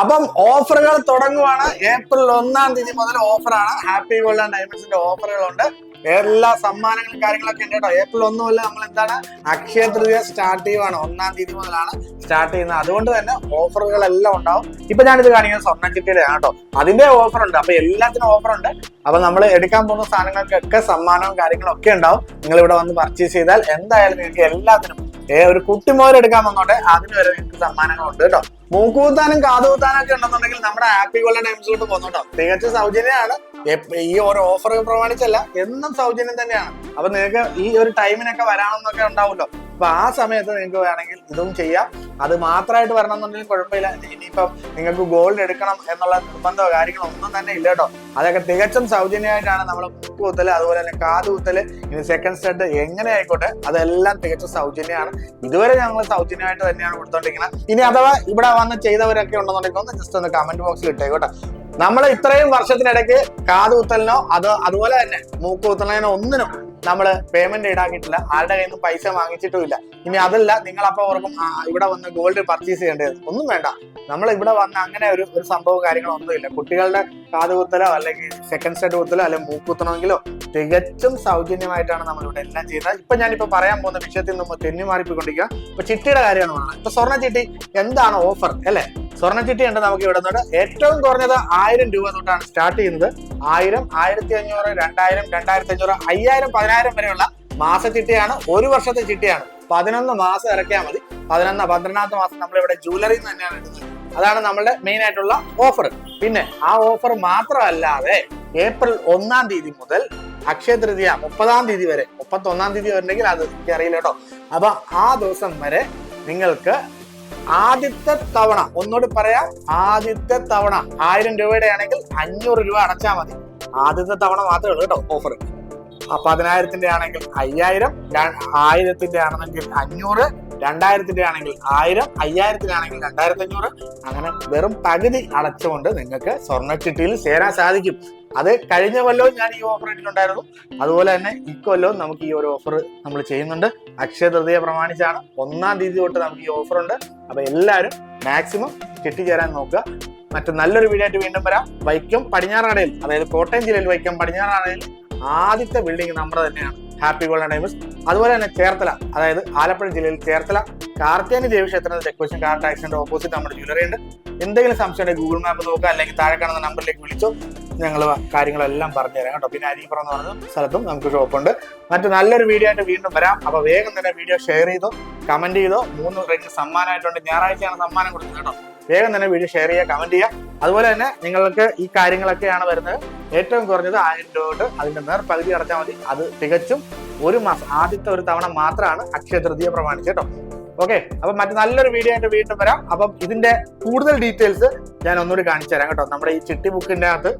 അപ്പം ഓഫറുകൾ തുടങ്ങുവാണ്. ഏപ്രിൽ ഒന്നാം തീയതി മുതൽ ഓഫറാണ്. ഹാപ്പി ഗോൾഡ് ആൻഡ് ഡയമണ്ട്സിന്റെ ഓഫറുകളുണ്ട്. എല്ലാ സമ്മാനങ്ങളും കാര്യങ്ങളൊക്കെ ഉണ്ട് കേട്ടോ. ഏപ്രിൽ ഒന്നും മുതൽ നമ്മൾ എന്താണ്? അക്ഷയ തൃതീയ സ്റ്റാർട്ട് ചെയ്യുവാണ്. ഒന്നാം തീയതി മുതലാണ് സ്റ്റാർട്ട് ചെയ്യുന്നത്. അതുകൊണ്ട് തന്നെ ഓഫറുകൾ എല്ലാം ഉണ്ടാവും. ഇപ്പൊ ഞാനിത് കാണിക്കുന്നത് സ്വർണ ചിട്ടിയുടെ ആണ് കേട്ടോ. അതിന്റെ ഓഫർ ഉണ്ട് അപ്പൊ എല്ലാത്തിനും ഓഫർ ഉണ്ട് അപ്പൊ നമ്മൾ എടുക്കാൻ പോകുന്ന സാധനങ്ങൾക്കൊക്കെ സമ്മാനവും കാര്യങ്ങളും ഒക്കെ ഉണ്ടാവും. നിങ്ങൾ ഇവിടെ വന്ന് പർച്ചേസ് ചെയ്താൽ എന്തായാലും നിങ്ങൾക്ക് എല്ലാത്തിനും ഏ ഒരു കുട്ടിമോര് എടുക്കാൻ വന്നോട്ടെ. അതിന് വരെ നിങ്ങൾക്ക് സമ്മാനങ്ങളുണ്ട് കേട്ടോ. മൂക്കൂത്താനും കാതുകൂത്താനും ഒക്കെ ഉണ്ടെന്നുണ്ടെങ്കിൽ നമ്മുടെ ആപ്പി ഗോൾഡ് ടൈംസിലോട്ട് പോകുന്നുണ്ടോ തികച്ചും സൗജന്യമാണ്. ഈ ഓരോ ഓഫർ പ്രമാണിച്ചല്ല എന്നും സൗജന്യം തന്നെയാണ്. അപ്പൊ നിങ്ങൾക്ക് ഈ ഒരു ടൈമിനൊക്കെ വരാമെന്നൊക്കെ ഉണ്ടാവുമല്ലോ. അപ്പൊ ആ സമയത്ത് നിങ്ങൾക്ക് വേണമെങ്കിൽ ഇതും ചെയ്യാം. അത് മാത്രമായിട്ട് വരണം എന്നുണ്ടെങ്കിൽ കുഴപ്പമില്ല. ഇനിയിപ്പം നിങ്ങൾക്ക് ഗോൾഡ് എടുക്കണം എന്നുള്ള നിർബന്ധമോ കാര്യങ്ങളോ ഒന്നും തന്നെ ഇല്ല കേട്ടോ. അതൊക്കെ തികച്ചും സൗജന്യമായിട്ടാണ് നമ്മൾ മുക്ക് കുത്തൽ അതുപോലെ തന്നെ കാത് കുത്തൽ ഇനി സെക്കൻഡ് സ്റ്റെഡ് എങ്ങനെ ആയിക്കോട്ടെ അതെല്ലാം തികച്ചും സൗജന്യമാണ്. ഇതുവരെ ഞങ്ങൾ സൗജന്യമായിട്ട് തന്നെയാണ് കൊടുത്തോണ്ടിരിക്കുന്നത്. ഇനി അഥവാ ഇവിടെ വന്ന് ചെയ്തവരൊക്കെ ഉണ്ടെന്നുണ്ടെങ്കിൽ ഒന്ന് ജസ്റ്റ് ഒന്ന് കമന്റ് ബോക്സിൽ ഇട്ടേക്കോട്ടെ നമ്മൾ ഇത്രയും വർഷത്തിനിടയ്ക്ക് കാതുകുത്തലിനോ അതോ അത് അതുപോലെ തന്നെ മൂക്കുകുത്തലിനോ ഒന്നിനും നമ്മൾ പേയ്മെന്റ് ഈടാക്കിയിട്ടില്ല. ആരുടെ കയ്യിൽ നിന്ന് പൈസ വാങ്ങിച്ചിട്ടുമില്ല. ഇനി അതല്ല നിങ്ങൾ അപ്പൊ ഓർക്കും ഇവിടെ വന്ന് ഗോൾഡ് പർച്ചേസ് ചെയ്യേണ്ടത്. ഒന്നും വേണ്ട. നമ്മൾ ഇവിടെ വന്ന് അങ്ങനെ ഒരു ഒരു സംഭവം കാര്യങ്ങളോ ഒന്നുമില്ല. കുട്ടികളുടെ കാതുകുത്തലോ അല്ലെങ്കിൽ സെക്കൻഡ് സ്റ്റഡ് കുത്തലോ അല്ലെങ്കിൽ മൂക്കുത്തണമെങ്കിലോ തികച്ചും സൗജന്യമായിട്ടാണ് നമ്മൾ ഇവിടെ എല്ലാം ചെയ്യുന്നത്. ഇപ്പൊ ഞാനിപ്പോ പറയാൻ പോകുന്ന വിഷയത്തിൽ നിന്ന് തെന്നിമാറിപ്പിക്കൊണ്ടിരിക്കുക ഇപ്പൊ ചിട്ടിയുടെ കാര്യമാണ്. ഇപ്പൊ സ്വർണ ചിട്ടി എന്താണ് ഓഫർ അല്ലെ? സ്വർണ ചിട്ടി ഉണ്ട് നമുക്ക് ഇവിടെ നിന്ന്. ഏറ്റവും കുറഞ്ഞത് ആയിരം രൂപ തൊട്ടാണ് സ്റ്റാർട്ട് ചെയ്യുന്നത്. ആയിരം ആയിരത്തി അഞ്ഞൂറ് രണ്ടായിരം രണ്ടായിരത്തി അഞ്ഞൂറ് അയ്യായിരം പതിനായിരം വരെയുള്ള മാസ ചിട്ടിയാണ് ഒരു വർഷത്തെ ചിട്ടിയാണ്. പതിനൊന്ന് മാസം ഇറക്കിയാൽ മതി. പതിനൊന്ന് പന്ത്രണ്ടാമത്തെ മാസം നമ്മൾ ഇവിടെ ജൂവലറി തന്നെയാണ് എടുക്കുന്നത് അതാണ് നമ്മളുടെ മെയിൻ ആയിട്ടുള്ള ഓഫർ പിന്നെ ആ ഓഫർ മാത്രമല്ലാതെ ഏപ്രിൽ ഒന്നാം തീയതി മുതൽ അക്ഷയ തൃതീയ മുപ്പതാം തീയതി വരെ മുപ്പത്തി ഒന്നാം തീയതി വരണമെങ്കിൽ അത് എനിക്ക് അറിയില്ല കേട്ടോ. അപ്പൊ ആ ദിവസം വരെ നിങ്ങൾക്ക് ആദ്യത്തെ തവണ ഒന്നോട് പറയാ ആദ്യത്തെ തവണ ആയിരം രൂപയുടെ ആണെങ്കിൽ അഞ്ഞൂറ് രൂപ അടച്ചാൽ മതി. ആദ്യത്തെ തവണ മാത്രമേ ഉള്ളൂ കേട്ടോ ഓഫർ പതിനായിരത്തിന്റെ ആണെങ്കിൽ അയ്യായിരം ആയിരത്തിന്റെ ആണെങ്കിൽ അഞ്ഞൂറ് രണ്ടായിരത്തിന്റെ ആണെങ്കിൽ ആയിരം അയ്യായിരത്തിനാണെങ്കിൽ രണ്ടായിരത്തി അഞ്ഞൂറ് അങ്ങനെ വെറും പകുതി അടച്ചുകൊണ്ട് നിങ്ങൾക്ക് സ്വർണച്ചിട്ടിയിൽ ചേരാൻ സാധിക്കും. അത് കഴിഞ്ഞ കൊല്ലവും ഞാൻ ഈ ഓഫർ ഇട്ടിട്ടുണ്ടായിരുന്നു. അതുപോലെ തന്നെ ഇക്കൊല്ലവും നമുക്ക് ഈ ഒരു ഓഫർ നമ്മൾ ചെയ്യുന്നുണ്ട്. അക്ഷയ തൃതീയ പ്രമാണിച്ചാണ്. ഒന്നാം തീയതി തൊട്ട് നമുക്ക് ഈ ഓഫർ ഉണ്ട്. അപ്പൊ എല്ലാവരും മാക്സിമം കിട്ടിച്ചേരാൻ നോക്കുക. മറ്റു നല്ലൊരു വീഡിയോ ആയിട്ട് വീണ്ടും വരാം. വൈക്കം പടിഞ്ഞാറാടയിൽ അതായത് കോട്ടയം ജില്ലയിൽ വൈക്കം പടിഞ്ഞാറാടയിൽ ആദ്യത്തെ ബിൽഡിംഗ് നമ്മുടെ തന്നെയാണ്. ഹാപ്പി ഗോൾഡൻ ടൈംസ് അതുപോലെ തന്നെ ചേർത്തല അതായത് ആലപ്പുഴ ജില്ലയിൽ ചേർത്തല. കാർത്തിയാനി ദേവീക്ഷേത്രത്തിന്റെ ഡെക്കോറേഷൻ കാർ ടാക്സിന്റെ ഓപ്പോസിറ്റ് നമ്മുടെ ജ്വല്ലറി ഉണ്ട്. എന്തെങ്കിലും സംശയം ഗൂഗിൾ മാപ്പ് നോക്കുക. അല്ലെങ്കിൽ താഴെ കാണുന്ന നമ്പറിലേക്ക് വിളിച്ചോ. ഞങ്ങൾ കാര്യങ്ങളെല്ലാം പറഞ്ഞു പറഞ്ഞുതരാം കേട്ടോ. പിന്നെ അരിപ്പുറം എന്ന് പറഞ്ഞ സ്ഥലത്തും നമുക്ക് ഷോപ്പുണ്ട് മറ്റു നല്ലൊരു വീഡിയോ ആയിട്ട് വീണ്ടും വരാം. അപ്പൊ വേഗം തന്നെ വീഡിയോ ഷെയർ ചെയ്തോ കമന്റ് ചെയ്തോ. മൂന്ന് റേറ്റ് സമ്മാനമായിട്ടുണ്ട്. ഞായറാഴ്ചയാണ് സമ്മാനം കൊടുക്കുന്നത് കേട്ടോ. വേഗം തന്നെ വീഡിയോ ഷെയർ ചെയ്യുക കമന്റ് ചെയ്യുക. അതുപോലെ തന്നെ നിങ്ങൾക്ക് ഈ കാര്യങ്ങളൊക്കെയാണ് വരുന്നത്. ഏറ്റവും കുറഞ്ഞത് ആയിരം രൂപ തൊട്ട് അതിന്റെ നേർ പകുതി അടച്ചാൽ മതി. അത് തികച്ചും ഒരു മാസം ആദ്യത്തെ ഒരു തവണ മാത്രമാണ് അക്ഷയ തൃതീയ പ്രമാണിച്ച് കേട്ടോ. ഓക്കെ അപ്പൊ മറ്റു നല്ലൊരു വീഡിയോ ആയിട്ട് വീണ്ടും വരാം. അപ്പം ഇതിന്റെ കൂടുതൽ ഡീറ്റെയിൽസ് ഞാൻ ഒന്നുകൂടി കാണിച്ചു തരാം കേട്ടോ. നമ്മുടെ ഈ ചിട്ടി ബുക്കിന്റെ അകത്ത്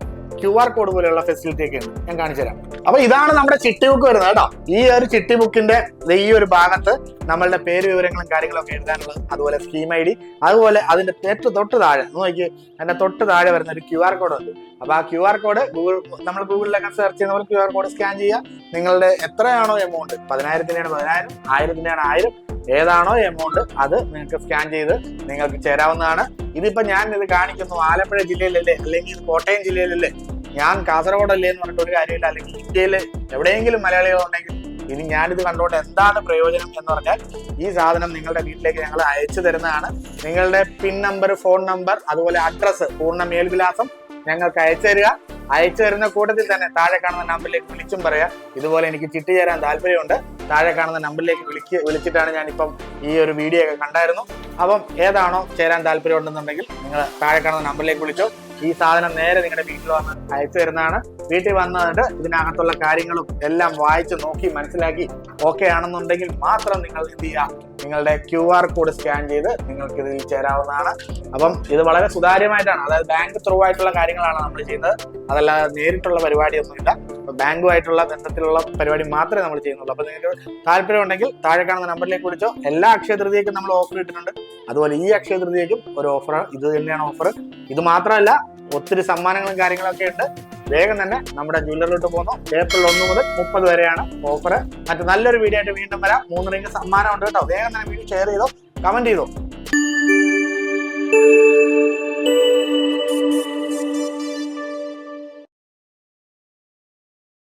ക്യു ആർ കോഡ് പോലെയുള്ള ഫെസിലിറ്റി ഒക്കെ ഉണ്ട്. ഞാൻ കാണിച്ചു തരാം. അപ്പൊ ഇതാണ് നമ്മുടെ ചിട്ടി ബുക്ക് വരുന്നത് കേട്ടോ. ഈ ഒരു ചിട്ടി ബുക്കിന്റെ ഈ ഒരു ഭാഗത്ത് നമ്മളുടെ പേര് വിവരങ്ങളും കാര്യങ്ങളൊക്കെ എഴുതാനുള്ളത് അതുപോലെ സ്കീം ഐ ഡി അതുപോലെ അതിന്റെ തെറ്റ് തൊട്ട് താഴെ നോക്കി അതിന്റെ തൊട്ട് താഴെ വരുന്ന ഒരു ക്യു ആർ കോഡ് ഉണ്ട്. അപ്പൊ ആ ക്യു ആർ കോഡ് ഗൂഗിൾ നമ്മൾ ഗൂഗിളിലൊക്കെ സെർച്ച് ചെയ്യുന്ന പോലെ ക്യു ആർ കോഡ് സ്കാൻ ചെയ്യുക. നിങ്ങളുടെ എത്രയാണോ എമൗണ്ട് പതിനായിരത്തിന്റെയാണ് പതിനായിരം ആയിരത്തിന്റെയാണ് ആയിരം. ഏതാണോ എമൗണ്ട് അത് നിങ്ങൾക്ക് സ്കാൻ ചെയ്ത് നിങ്ങൾക്ക് ചേരാവുന്നതാണ്. ഇതിപ്പോ ഞാൻ ഇത് കാണിക്കുന്നു ആലപ്പുഴ ജില്ലയിലല്ലേ അല്ലെങ്കിൽ കോട്ടയം ജില്ലയിലല്ലേ? ഞാൻ കാസർഗോഡല്ലേ എന്ന് പറഞ്ഞിട്ട് ഒരു കാര്യമില്ല. അല്ലെങ്കിൽ ഇന്ത്യയിൽ എവിടെയെങ്കിലും മലയാളികൾ ഉണ്ടെങ്കിൽ ഇനി ഞാനിത് കണ്ടുകൊണ്ട് എന്താണ് പ്രയോജനം എന്ന് പറഞ്ഞാൽ ഈ സാധനം നിങ്ങളുടെ വീട്ടിലേക്ക് ഞങ്ങൾ അയച്ചു തരുന്നതാണ്. നിങ്ങളുടെ പിൻ നമ്പർ ഫോൺ നമ്പർ അതുപോലെ അഡ്രസ്സ് പൂർണ മേൽവിലാസം ഞങ്ങൾക്ക് അയച്ചു തരിക. അയച്ചു തരുന്ന കൂട്ടത്തിൽ തന്നെ താഴെ കാണുന്ന നമ്പറിലേക്ക് വിളിച്ചും പറയാ. ഇതുപോലെ എനിക്ക് ചിട്ടി ചേരാൻ താല്പര്യമുണ്ട്. താഴെ കാണുന്ന നമ്പറിലേക്ക് വിളിക്ക് വിളിച്ചിട്ടാണ് ഞാനിപ്പം ഈ ഒരു വീഡിയോ ഒക്കെ കണ്ടായിരുന്നു. അപ്പം ഏതാണോ ചേരാൻ താല്പര്യം ഉണ്ടെന്നുണ്ടെങ്കിൽ നിങ്ങൾ താഴെ കാണുന്ന നമ്പറിലേക്ക് വിളിച്ചോ. ഈ സാധനം നേരെ നിങ്ങളുടെ വീട്ടിൽ വന്ന് അയച്ചു തരുന്നതാണ്. വീട്ടിൽ വന്നതുകൊണ്ട് ഇതിനകത്തുള്ള കാര്യങ്ങളും എല്ലാം വായിച്ച് നോക്കി മനസ്സിലാക്കി ഓക്കെ ആണെന്നുണ്ടെങ്കിൽ മാത്രം നിങ്ങൾ എന്ത് ചെയ്യുക? നിങ്ങളുടെ ക്യു ആർ കോഡ് സ്കാൻ ചെയ്ത് നിങ്ങൾക്ക് ഇതിൽ ചേരാവുന്നതാണ്. അപ്പം ഇത് വളരെ സുതാര്യമായിട്ടാണ്. അതായത് ബാങ്ക് ത്രൂ ആയിട്ടുള്ള കാര്യങ്ങളാണ് നമ്മൾ ചെയ്യുന്നത്. അതല്ലാതെ നേരിട്ടുള്ള പരിപാടിയൊന്നുമില്ല. ബാങ്കുമായിട്ടുള്ള ബന്ധത്തിലുള്ള പരിപാടി മാത്രമേ നമ്മൾ ചെയ്യുന്നുള്ളൂ. അപ്പൊ നിങ്ങൾക്ക് താല്പര്യം ഉണ്ടെങ്കിൽ താഴെ കാണുന്ന നമ്പറിലേക്ക് വിളിച്ചോ. എല്ലാ അക്ഷയ തൃതീയക്കും നമ്മൾ ഓഫർ ഇട്ടിട്ടുണ്ട്. അതുപോലെ ഈ അക്ഷയ തൃതീയക്കും ഒരു ഓഫർ ഇത് തന്നെയാണ് ഓഫർ ഇത് മാത്രമല്ല ഒത്തിരി സമ്മാനങ്ങളും കാര്യങ്ങളൊക്കെ ഉണ്ട്. വേഗം തന്നെ നമ്മുടെ ജ്വല്ലറിലോട്ട് പോകുന്നു. ഏപ്രിൽ ഒന്ന് മുതൽ മുപ്പത് വരെയാണ് ഓഫർ മറ്റു നല്ലൊരു വീഡിയോ ആയിട്ട് വീണ്ടും വരാം. മൂന്ന് റിംഗ് സമ്മാനം ഉണ്ട് കേട്ടോ. വേഗം തന്നെ വീഡിയോ ഷെയർ ചെയ്തോ കമന്റ് ചെയ്തോ.